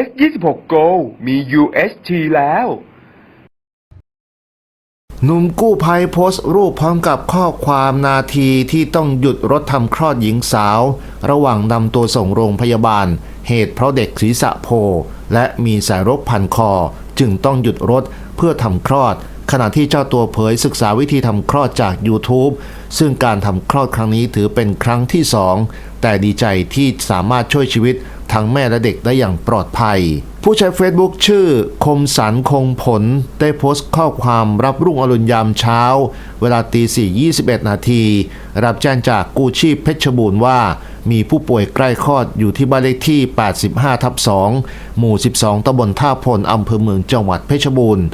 ใหม่ S26 Go มี UHT แล้ว หนุ่มกู้ภัยโพสต์รูปพร้อมกับข้อความนาทีที่ต้องหยุดรถทำคลอดหญิงสาว ระหว่างนำตัวส่งโรงพยาบาล เหตุเพราะเด็กศีรษะโผและมีสายรกพันคอ จึงต้องหยุดรถเพื่อทำคลอด ขณะที่เจ้าตัวเผยศึกษาวิธีทำคลอดจาก YouTube ซึ่งการทำคลอดครั้งนี้ถือเป็นครั้งที่สองแต่ดีใจที่สามารถช่วยชีวิตทั้งแม่และเด็กได้อย่างปลอดภัย ผู้ใช้ Facebook ชื่อคมสันคงผล ได้โพสต์ข้อความรับรุ่งอรุณยามเช้า เวลาตี4 21 นาที รับแจ้งจากกู้ชีพเพชรบูรณ์ว่า มีผู้ป่วยใกล้คลอดอยู่ที่บ้านเลขที่ 85 ทับ 2 หมู่ 12ตำบลท่าพลอำเภอเมืองจังหวัดเพชรบูรณ์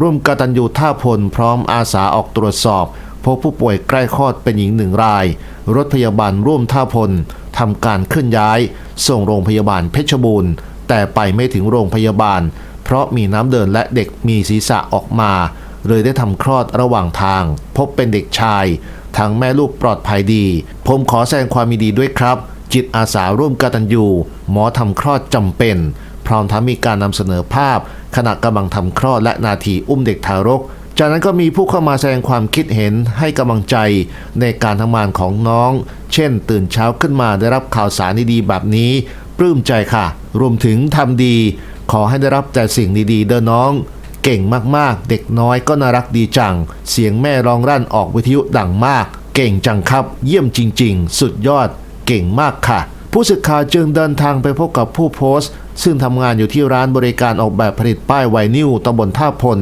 ร่วมกตัญญูท่าพลพร้อมอาสาออกตรวจสอบ พบผู้ป่วยใกล้คลอดเป็นหญิงหนึ่งราย รถพยาบาลร่วมท่าพลทำการเคลื่อนย้าย ส่งโรงพยาบาลเพชรบูรณ์ แต่ไปไม่ถึงโรงพยาบาล เพราะมีน้ำเดินและเด็กมีศีรษะออกมา เลยได้ทำคลอดระหว่างทาง พบเป็นเด็กชายทั้งแม่ลูกปลอดภัยดี ผมขอแสดงความยินดีด้วยครับ จิตอาสาร่วมกตัญญูหมอทำคลอดจำเป็น ร้อมทั้งมีการนำเสนอภาพ ขณะกำลังทำคลอดและนาทีอุ้มเด็กทารก จากนั้นก็มีผู้เข้ามาแสดงความคิดเห็นให้กำลังใจในการทำงานของน้อง เช่น ตื่นเช้าขึ้นมาได้รับข่าวสารดีๆแบบนี้ ปลื้มใจค่ะ รวมถึงทำดี ขอให้ได้รับแต่สิ่งดีๆ เด้อน้องเก่งมากๆ เด็กน้อยก็น่ารักดีจัง เสียงแม่ร้องรั่นออกวิทยุดังมาก เก่งจังครับ เยี่ยมจริง ๆ สุดยอด เก่งมากค่ะ ผู้สื่อข่าวจึงเดินทางไปพบกับผู้โพสต์ ซึ่งทำงานอยู่ที่ร้านบริการออกแบบผลิตป้ายไวนิวตำบลท่าพล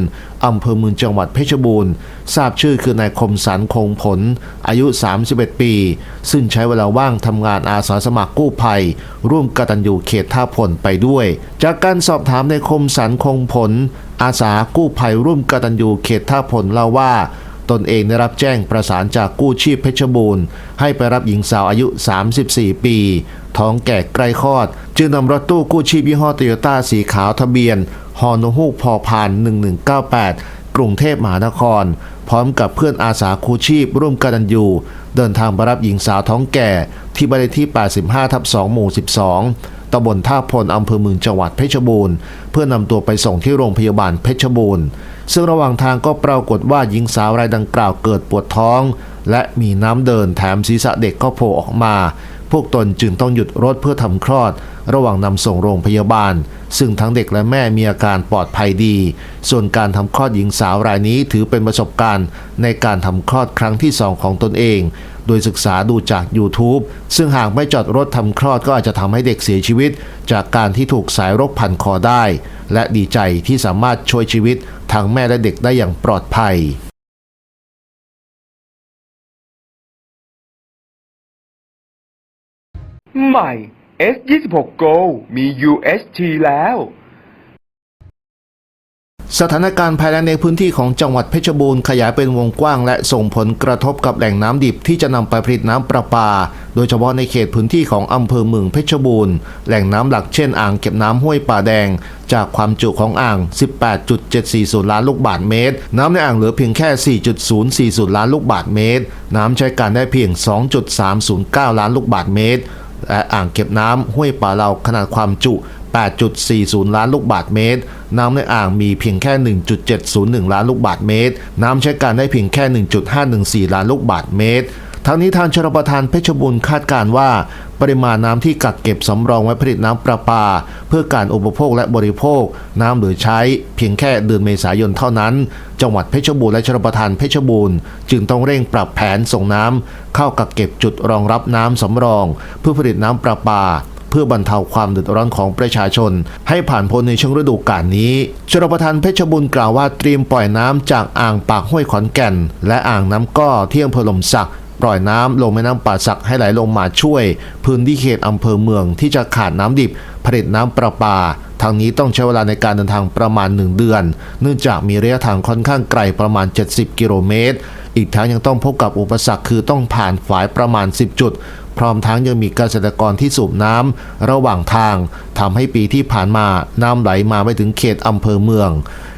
อำเภอเมืองจังหวัดเพชรบูรณ์ ทราบชื่อคือนายคมสันคงผล อายุ 31 ปี ซึ่งใช้เวลาว่างทำงานอาสาสมัครกู้ภัย ร่วมกตัญญูเขตท่าพลไปด้วย จากการสอบถามนายคมสันคงผล อาสากู้ภัยร่วมกตัญญูเขตท่าพลเล่าว่า ตนเองได้รับแจ้งประสานจากกู้ชีพเพชรบูรณ์ ให้ไปรับหญิงสาวอายุ 34 ปี ท้องแก่ใกล้คลอด จึงนำรถตู้กู้ชีพยี่ห้อโตโยต้าสีขาวทะเบียนฮอนฮูกพอพาน1198 กรุงเทพมหานคร พร้อมกับเพื่อนอาสากู้ชีพร่วมกันตันยูเดินทางมารับหญิงสาวท้องแก่ที่บ้านเลขที่ 85ทับ2หมู่ 12 ตำบลท่าพลอำเภอเมืองจังหวัดเพชรบูรณ์ เพื่อนำตัวไปส่งที่โรงพยาบาลเพชรบูรณ์ ซึ่งระหว่างทางก็ปรากฏว่าหญิงสาวรายดังกล่าวเกิดปวดท้อง และมีน้ำเดินแถมศีรษะเด็กก็โผล่ออกมา พวกตนจึงต้องหยุดรถเพื่อทำคลอด ระหว่างนำส่งโรงพยาบาล ซึ่งทั้งเด็กและแม่มีอาการปลอดภัยดี ส่วนการทำคลอดหญิงสาวรายนี้ถือเป็นประสบการณ์ ในการทำคลอดครั้งที่สองของตนเอง โดยศึกษาดูจาก YouTube ซึ่งหากไม่จอดรถทำคลอดก็อาจจะทำให้เด็กเสียชีวิต จากการที่ถูกสายรกพันคอได้ และดีใจที่สามารถช่วยชีวิตทั้งแม่และเด็กได้อย่างปลอดภัยใหม่ S26 Go มี UHT แล้ว สถานการณ์ภายแล้งในพื้นที่ของจังหวัดเพชรบูรณ์ขยายเป็นวงกว้างและส่งผลกระทบกับแหล่งน้ำดิบที่จะนำไปผลิตน้ำประปา โดยเฉพาะในเขตพื้นที่ของอำเภอเมืองเพชรบูรณ์แหล่งน้ำหลักเช่นอ่างเก็บน้ำห้วยป่าแดง จากความจุของอ่าง 18.740 ล้านลูกบาศก์เมตร น้ำในอ่างเหลือเพียงแค่ 4.040 ล้านลูกบาศก์เมตร น้ำใช้การได้เพียง 2.309 ล้านลูกบาศก์เมตร และอ่างเก็บน้ำห้วยป่าเหลาขนาดความจุ 8.40 ล้านลูกบาศก์เมตร น้ำในอ่างมีเพียงแค่ 1.701 ล้านลูกบาศก์เมตร น้ำใช้การได้เพียงแค่ 1.514 ล้านลูกบาศก์เมตร ทั้งนี้ทางชลประทานเพชรบูรณ์คาดการว่า ปริมาณน้ำที่กักเก็บสำรองไว้ผลิตน้ำประปา เพื่อการอุปโภคและบริโภค น้ำเหลือใช้ เพียงแค่เดือนเมษายนเท่านั้น จังหวัดเพชรบูรณ์และชลประทานเพชรบูรณ์จึงต้องเร่งปรับแผนส่งน้ำเข้ากักเก็บจุดรองรับน้ำสำรอง เพื่อผลิตน้ำประปาเพื่อบรรเทาความเดือดร้อนของประชาชน ให้ผ่านพ้นในช่วงฤดูกาลนี้ ชลประทานเพชรบุญกล่าวว่าเตรียมปล่อยน้ำจากอ่างปากห้วยขอนแก่น และอ่างน้ำก้อที่อำเภอลมสัก ปล่อยน้ำลงแม่น้ำป่าสักให้ไหลลงมาช่วย พื้นที่เขตอำเภอเมืองที่จะขาดน้ำดิบผลิตน้ำประปา ทางนี้ต้องใช้เวลาในการเดินทางประมาณ 1 เดือน เนื่องจากมีระยะทางค่อนข้างไกลประมาณ 70 กิโลเมตร อีกทั้งยังต้องพบกับอุปสรรคคือต้องผ่านฝายประมาณ 10 จุด พร้อมทั้งยังมีเกษตรกรที่สูบน้ำระหว่างทางทำให้ปีที่ผ่านมาน้ำไหลมาไม่ถึงเขตอำเภอเมือง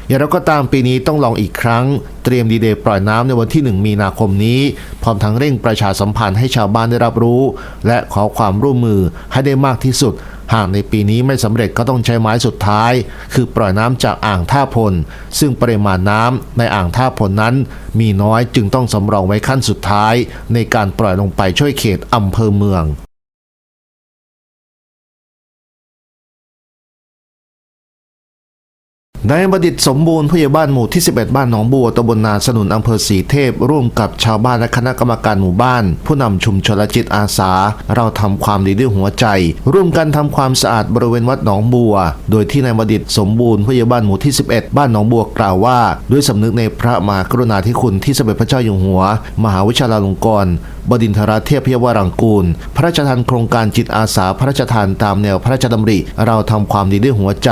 อย่างไรก็ตามปีนี้ต้องลองอีกครั้ง เตรียมดีเดย์ปล่อยน้ำในวันที่ 1 มีนาคมนี้ พร้อมทั้งเร่งประชาสัมพันธ์ให้ชาวบ้านได้รับรู้ และขอความร่วมมือให้ได้มากที่สุด หากในปีนี้ไม่สำเร็จก็ต้องใช้ไม้สุดท้าย คือปล่อยน้ำจากอ่างท่าพล ซึ่งปริมาณน้ำในอ่างท่าพลนั้น มีน้อยจึงต้องสำรองไว้ขั้นสุดท้าย ในการปล่อยลงไปช่วยเขตอำเภอเมือง นายบดิตสมบูรณ์ผู้ใหญ่บ้านหมู่ที่ 11 บ้านหนองบัวตำบลนาสนุนอำเภอสีเทพ ร่วมกับชาวบ้านและคณะกรรมการหมู่บ้าน ผู้นำชุมชนและจิตอาสา เราทำความดีด้วยหัวใจ ร่วมกันทำความสะอาดบริเวณวัดหนองบัว โดยที่นายบดิตสมบูรณ์ผู้ใหญ่บ้านหมู่ที่ 11 บ้านหนองบัวกล่าวว่า ด้วยสำนึกในพระมหากรุณาธิคุณที่สมเด็จพระเจ้าอยู่หัว มหาวิชาลาลงกรณ์บดินทราเทพยวรังกูล พระราชทานโครงการจิตอาสาพระราชทานตามแนวพระราชดำริ เราทำความดีด้วยหัวใจ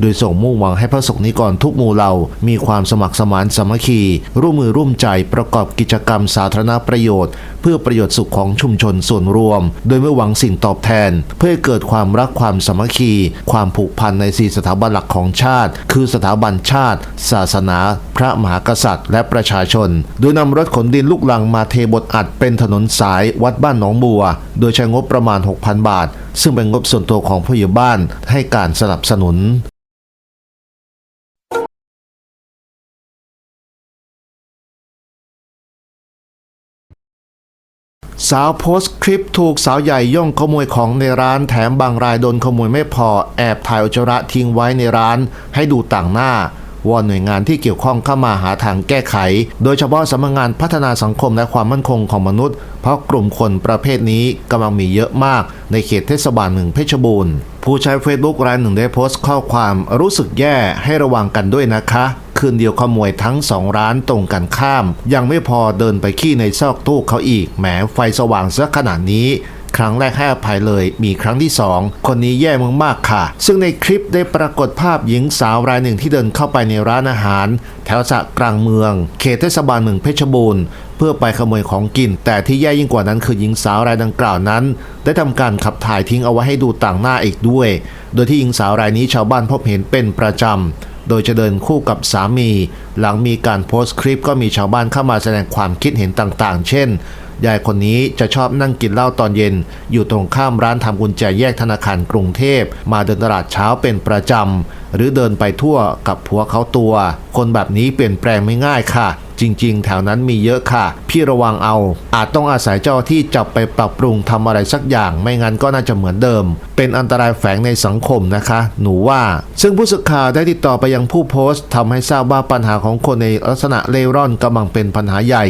โดยส่งมุ่งหวังให้พระสงฆ์นิกรทุกหมู่เหล่า มีความสมัครสมานสามัคคี ร่วมมือร่วมใจประกอบกิจกรรมสาธารณประโยชน์ เพื่อประโยชน์สุขของชุมชนส่วนรวม โดยไม่หวังสิ่งตอบแทน เพื่อเกิดความรักความสามัคคี ความผูกพันในสี่สถาบันหลักของชาติ คือสถาบันชาติ ศาสนา พระมหากษัตริย์ และประชาชน โดยนำรถขนดินลูกลังมาเทบดอัดเป็นถนนสายวัดบ้านหนองบัว โดยใช้งบประมาณ 6,000 บาท ซึ่งเป็นงบส่วนตัวของผู้ใหญ่บ้านให้การสนับสนุน สาวโพสต์คลิปถูกสาวใหญ่ย่องขโมยของในร้านแถมบางรายโดนขโมยไม่พอแอบถ่ายอุจจาระทิ้งไว้ในร้านให้ดูต่างหน้าวอนหน่วยงานที่เกี่ยวข้องเข้ามาหาทางแก้ไข โดยเฉพาะสำนักงานพัฒนาสังคมและความมั่นคงของมนุษย์ เพราะกลุ่มคนประเภทนี้กำลังมีเยอะมากในเขตเทศบาลหนึ่งเพชรบูรณ์ ผู้ใช้เฟซบุ๊กรายหนึ่งได้โพสต์ข้อความรู้สึกแย่ให้ระวังกันด้วยนะคะ คืนเดียวขโมยทั้งสองร้านตรงกันข้าม ยังไม่พอเดินไปขี้ในซอกตู้เขาอีกแหมไฟสว่างซะขนาดนี้ครั้งแรกให้อภัยเลยมีครั้งที่สองคนนี้แย่มากๆค่ะ ซึ่งในคลิปได้ปรากฏภาพหญิงสาวรายหนึ่งที่เดินเข้าไปในร้านอาหาร แถวสะกลางเมือง เขตเทศบาลเมืองเพชรบูรณ์เพื่อไปขโมยของกิน แต่ที่แย่ยิ่งกว่านั้นคือหญิงสาวรายดังกล่าวนั้น ได้ทำการขับถ่ายทิ้งเอาไว้ให้ดูต่างหน้าอีกด้วย โดยที่หญิงสาวรายนี้ชาวบ้านพบเห็นเป็นประจำ โดยจะเดินคู่กับสามี หลังมีการโพสต์คลิปก็มีชาวบ้านเข้ามาแสดงความคิดเห็นต่างๆ เช่น ยายคนนี้จะชอบนั่งกินเหล้าตอนเย็น อยู่ตรงข้ามร้านทำกุญแจแยกธนาคารกรุงเทพ มาเดินตลาดเช้าเป็นประจำหรือเดินไปทั่วกับผัวเขาตัว คนแบบนี้เปลี่ยนแปลงไม่ง่ายค่ะจริง ๆ แถวนั้นมีเยอะค่ะ พี่ระวังเอา อาจต้องอาศัยเจ้าที่จับไปปรับปรุงทำอะไรสักอย่าง ไม่งั้นก็น่าจะเหมือนเดิม เป็นอันตรายแฝงในสังคมนะคะ หนูว่า ซึ่งผู้สื่อข่าวได้ติดต่อไปยังผู้โพสต์ทำให้ทราบว่าปัญหาของคนในลักษณะเล่ร่อนกำลังเป็นปัญหาใหญ่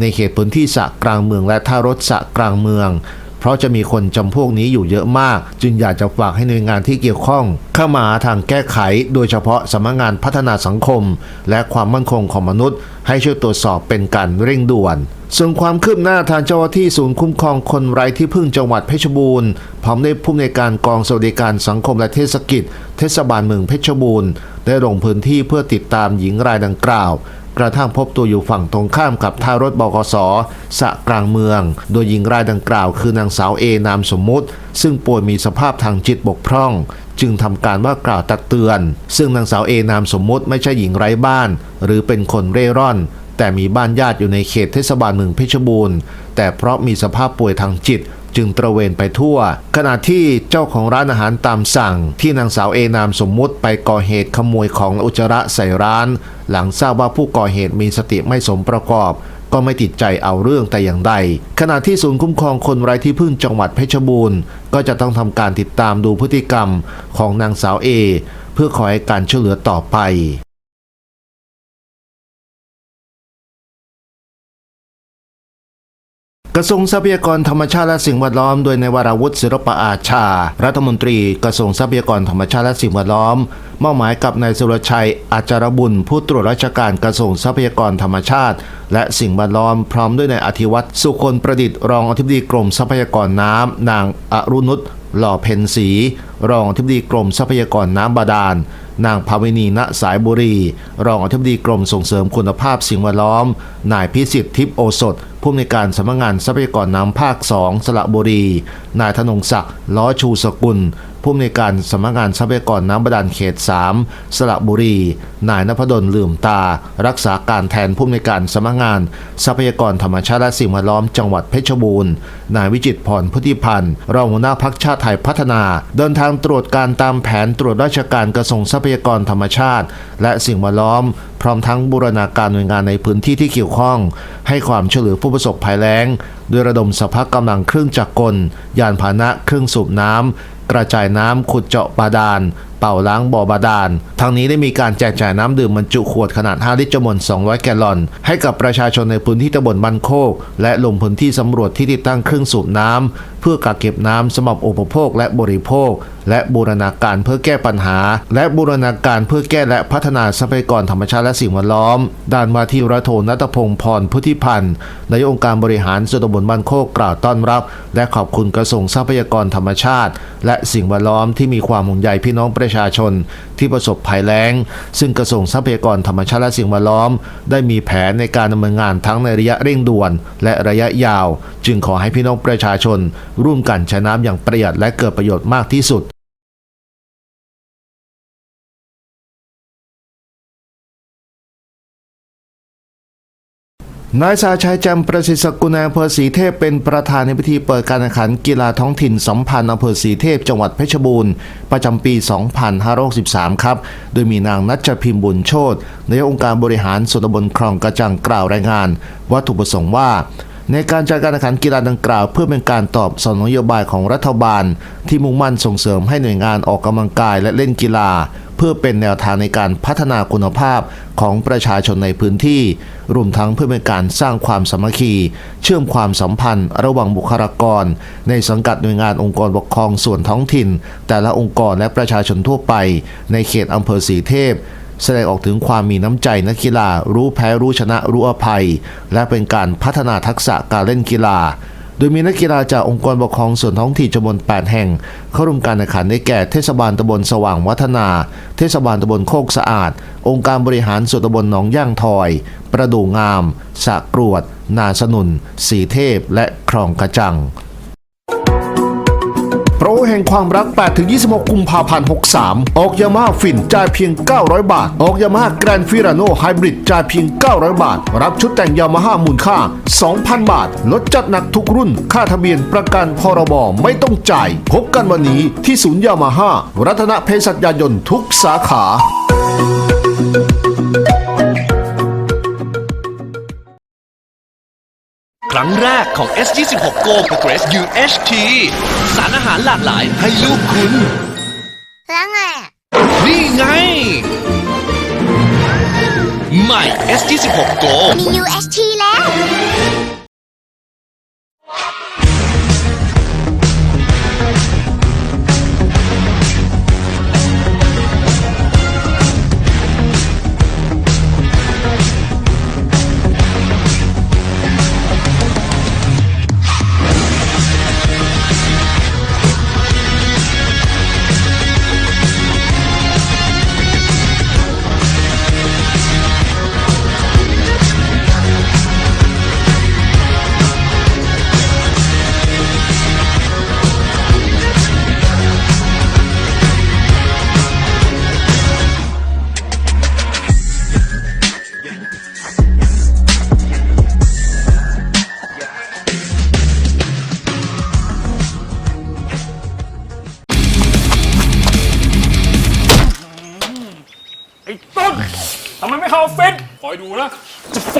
ในเขตพื้นที่สะกลางเมืองและท่ารถสะกลางเมือง เพราะจะมีคนจำพวกนี้อยู่เยอะมาก จึงอยากจะฝากให้หน่วยงานที่เกี่ยวข้อง เข้ามาหาทางแก้ไข โดยเฉพาะสำนักงานพัฒนาสังคม และความมั่นคงของมนุษย์ ให้ช่วยตรวจสอบเป็นการเร่งด่วนส่วนความคืบหน้าทางเจ้าหน้าที่ศูนย์คุ้มครองคนไร้ที่พึ่งจังหวัดเพชรบูรณ์พร้อมได้ผู้อำนการกองสวัสดิการสังคมและเทศกิจ เทศบาลเมืองเพชรบูรณ์ ได้ลงพื้นที่เพื่อติดตามหญิงรายดังกล่าว กระทั่งพบตัวอยู่ฝั่งตรงข้ามกับท่ารถบกสสะกลางเมือง โดยหญิงรายดังกล่าวคือนางสาวเอนามสมมุติ ซึ่งป่วยมีสภาพทางจิตบกพร่อง จึงทำการว่ากล่าวตักเตือน ซึ่งนางสาวเอนามสมมุติไม่ใช่หญิงไร้บ้าน หรือเป็นคนเร่ร่อนแต่มีบ้านญาติอยู่ในเขตเทศบาลเมืองเพชรบูรณ์ แต่เพราะมีสภาพป่วยทางจิต จึงตระเวนไปทั่ว ขณะที่เจ้าของร้านอาหารตามสั่ง ที่นางสาวเอนามสมมุติไปก่อเหตุขโมยของอุจจาระใส่ร้าน หลังทราบว่าผู้ก่อเหตุมีสติไม่สมประกอบก็ไม่ติดใจเอาเรื่องแต่อย่างใด ขณะที่ศูนย์คุ้มครองคนไร้ที่พึ่งจังหวัดเพชรบูรณ์ ก็จะต้องทำการติดตามดูพฤติกรรมของนางสาวเอ เพื่อขอให้การช่วยเหลือต่อไป กระทรวงทรัพยากรธรรมชาติและสิ่งแวดล้อม โดยในวราวุฒิศิลปอาชา รัฐมนตรีกระทรวงทรัพยากรธรรมชาติและสิ่งแวดล้อมมอบหมายกับนายสุรชัย อาจารบุญ ผู้ตรวจราชการกระทรวงทรัพยากรธรรมชาติ และสิ่งแวดล้อมพร้อมด้วยนายอธิวัตรสุคนประดิษฐ์รองอธิบดีกรมทรัพยากรน้ำนางอรุณุชหล่อเพ็ญศรีรองอธิบดีกรมทรัพยากรน้ำบาดาล นางภาวินีณสายบุรี รองอธิบดีกรมส่งเสริมคุณภาพสิ่งแวดล้อม นายพิสิทธิ์ทิพย์โอสถ ผู้อำนวยการสำนักงานทรัพยากรน้ำภาค 2 สระบุรี นายธนงศักดิ์ล้อชูสกุล ผู้อำนวยการสำนักงานทรัพยากรน้ำบาดาลเขต 3 สระบุรี นายนพดลลืมตา รักษาการแทนผู้อำนวยการสำนักงาน ทรัพยากรธรรมชาติและสิ่งแวดล้อมจังหวัดเพชรบูรณ์ นายวิจิตพรพุทธิพันธ์รองหัวหน้าพักชาติไทยพัฒนา เดินทางตรวจการตามแผนตรวจราชการกระทรวงทรัพยากรธรรมชาติ และสิ่งแวดล้อม พร้อมทั้งบูรณาการหน่วยงานในพื้นที่ที่เกี่ยวข้อง ให้ความช่วยเหลือผู้ประสบภัยแล้ง โดยระดมสภาพกำลังเครื่องจักรกล ยานพาหนะเครื่องสูบน้ำ กระจายน้ำขุดเจาะบาดาล เป่าล้างบ่อบาดาล ทั้งนี้ได้มีการแจกจ่ายน้ำดื่มบรรจุขวดขนาด 5 ลิตรจำนวน 200 แกลลอน ให้กับประชาชนในพื้นที่ตำบลบ้านโคก และลงพื้นที่สำรวจที่ติดตั้งเครื่องสูบน้ำ พื่อกักเก็บน้ำสำหรับอุปโภคและบริโภค และบูรณาการเพื่อแก้ปัญหา และบูรณาการเพื่อแก้และพัฒนาทรัพยากรธรรมชาติและสิ่งแวดล้อม ด้านวาที่ร้อยโทนัตพงศ์พรพุทธิพันธ์นายองค์การบริหารส่วนตำบลบ้านโคกกล่าวต้อนรับ และขอบคุณกระทรวงทรัพยากรธรรมชาติ และสิ่งแวดล้อมที่มีความห่วงใยพี่น้องประชาชน ที่ประสบภัยแล้ง ซึ่งกระทรวงทรัพยากรธรรมชาติและสิ่งแวดล้อม ได้มีแผนในการดำเนินงานทั้งในระยะเร่งด่วน และระยะยาว จึงขอให้พี่น้องประชาชนร่วมกันใช้น้ำอย่างประหยัดและเกิดประโยชน์มากที่สุดนายสาชัยจำประสิทธิ์สกุลนายอำเภอศรีเทพเป็นประธานในพิธีเปิดการแข่งขันกีฬาท้องถิ่นสัมพันธ์อำเภอศรีเทพจังหวัดเพชรบูรณ์ ประจำปี 2563 ครับ โดยมีนางนัชพิมพ์บุญโชตนายองค์การบริหารส่วนตำบลคลองกระจังกล่าวรายงาน วัตถุประสงค์ว่า ในการจัดการแข่งขันกีฬาดังกล่าว เพื่อเป็นการตอบสนองนโยบายของรัฐบาล ที่มุ่งมั่นส่งเสริมให้หน่วยงานออกกำลังกายและเล่นกีฬา เพื่อเป็นแนวทางในการพัฒนาคุณภาพของประชาชนในพื้นที่ รวมทั้งเพื่อเป็นการสร้างความสามัคคี เชื่อมความสัมพันธ์ ระหว่างบุคลากร ในสังกัดหน่วยงานองค์กรปกครองส่วนท้องถิ่น แต่ละองค์กรและประชาชนทั่วไป ในเขตอำเภอสีเทพ แสดงออกถึงความมีน้ำใจนักกีฬารู้แพ้รู้ชนะรู้อภัย และเป็นการพัฒนาทักษะการเล่นกีฬา โดยมีนักกีฬาจากองค์กรปกครองส่วนท้องถิ่นจำนวน 8 แห่ง เข้าร่วมการแข่งขันได้แก่เทศบาลตำบลสว่างวัฒนา เทศบาลตำบลโคกสะอาด องค์การบริหารส่วนตำบลหนองย่างทอย ประดู่งามสะกรวด นาสนุน สีเทพ และคลองกระจัง รแห่งความรัก 8-26 กุมภาพันธ์ 63 ออกยามาฮ่าฟินจ่ายเพียง 900 บาท ออกยามาฮ่าแกรนฟิราโนไฮบริดจ่ายเพียง 900 บาท รับชุดแต่งยามาฮ่ามูลค่า 2,000 บาท ลดจัดหนักทุกรุ่น ค่าทะเบียนประกันพรบไม่ต้องจ่าย พบกันวันนี้ที่ศูนย์ยามาฮ่ารัตนเพศสัญญายนต์ทุกสาขา ครั้งแรกของ S26 Go Progress UHT สารอาหารหลากหลายให้ลูกคุณ แล้วไงอะนี่ไง ใหม่ S26 Go มี UHT แล้ว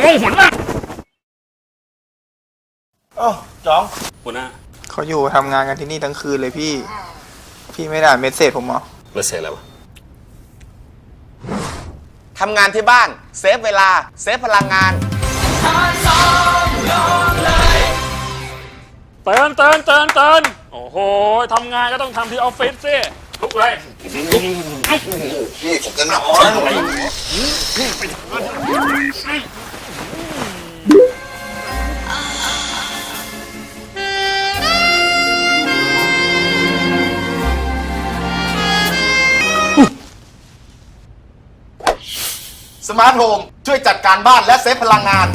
จะฟ้องหัวหน้าโอ้จ้องหัวหน้าเขาอยู่ทำงานกันที่นี่ทั้งคืนเลยพี่ พี่ไม่ได้อ่านเมสเซจผมเหรอเมื่อเสร็จแล้วทำงานที่บ้าน เซฟเวลา เซฟพลังงาน เตือนเตือนเตือนเตือนโอ้โหทำงานก็ต้องทำที่ออฟฟิศสิลุกเลย สมาร์ทโฮมช่วยจัดการบ้านและเซฟพลังงาน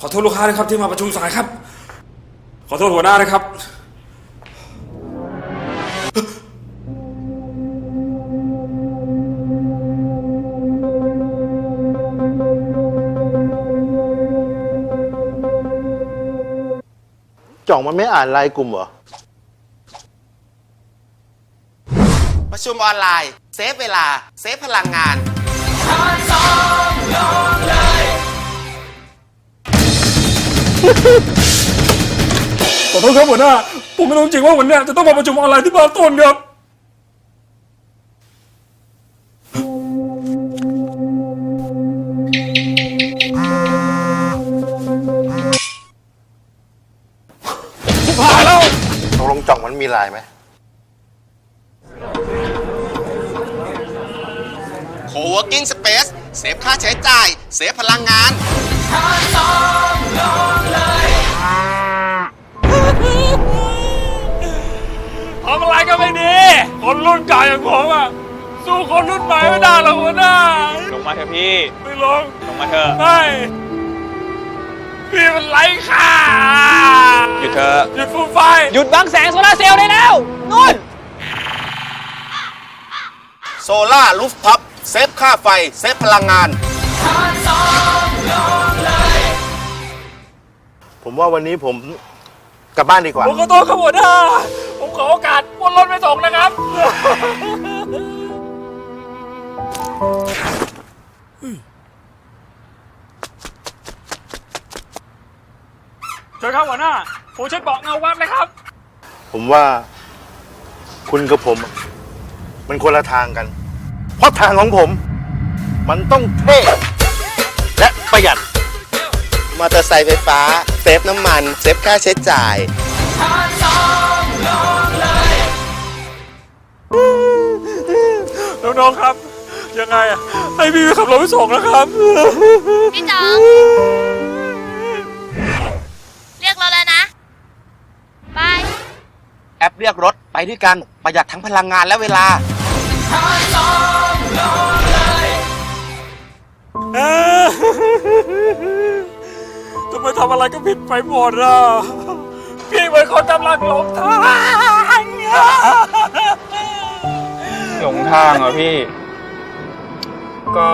ขอโทษลูกค้านะครับที่มาประชุมสายครับ ขอโทษหัวหน้านะครับ จ่องมันไม่อ่านไลน์กลุ่มเหรอ ประชุมออนไลน์ เซฟเวลา เซฟพลังงานขอโทษครับหัวหน้า ผมไม่รู้จริงว่าวันเนี้ยจะต้องมาประชุมออนไลน์ที่บ้านต้นครับ จ่องมันมีไลน์ไหม Co-working Space เซฟค่าใช้จ่าย เซฟพลังงาน ทำอะไรก็ไม่ดี คนรุ่นเก่าอย่างผมอะ สู้คนรุ่นใหม่ไม่ได้หรอกหัวหน้าลงมาเถอะพี่ ไม่ลงลงมาเถอะ ไม่ พี่มันไร้ค่าหยุดเถอะหยุดฟูมไฟหยุดบังแสงโซลาร์เซลล์ได้แล้วนู่น โซล่ารูฟท็อปเซฟค่าไฟ เซฟพลังงาน ผมว่าวันนี้ผมกลับบ้านดีกว่า ผมขอโทษครับหัวหน้าผมขอโอกาสวนรถไปส่งนะครับ เชิญครับหัวหน้าผมช่วยบอกเงาวับเลยครับ ผมว่าคุณกับผม มันคนละทางกัน เพราะทางของผม มันต้องเท่และประหยัด มอเตอร์ไซค์ไฟฟ้า เซฟน้ำมัน เซฟค่าใช้จ่าย น้องๆครับ ยังไงอะให้พี่ขับรถไปส่งนะครับ พี่จอง ปเรียกรถไปด้วยกันประหยัดทั้งพลังงานและเวลา ทำไมทำอะไรก็ผิดไปหมดอะ พี่เหมือนคนกำลังหลงทางหลงทางเหรอพี่ ก็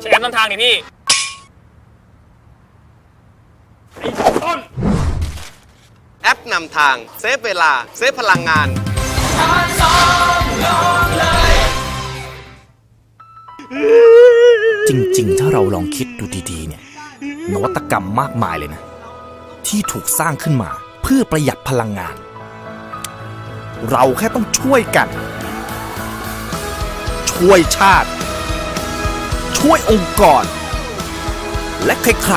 ใช้แอปนำทางดิพี่ ไอ้ต้น แอปนำทาง เซฟเวลา เซฟพลังงาน จริงๆ ถ้าเราลองคิดดูดีๆ เนี่ย นวัตกรรมมากมายเลยนะ ที่ถูกสร้างขึ้นมาเพื่อประหยัดพลังงาน เราแค่ต้องช่วยกัน ช่วยชาติ ช่วยองค์กร และใคร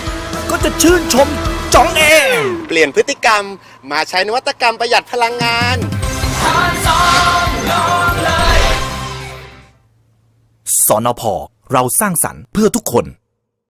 ๆ ก็จะชื่นชม จองเองเปลี่ยนพฤติกรรมมาใช้นวัตกรรมประหยัดพลังงานสอนอพเราสร้างสรรค์เพื่อทุกคน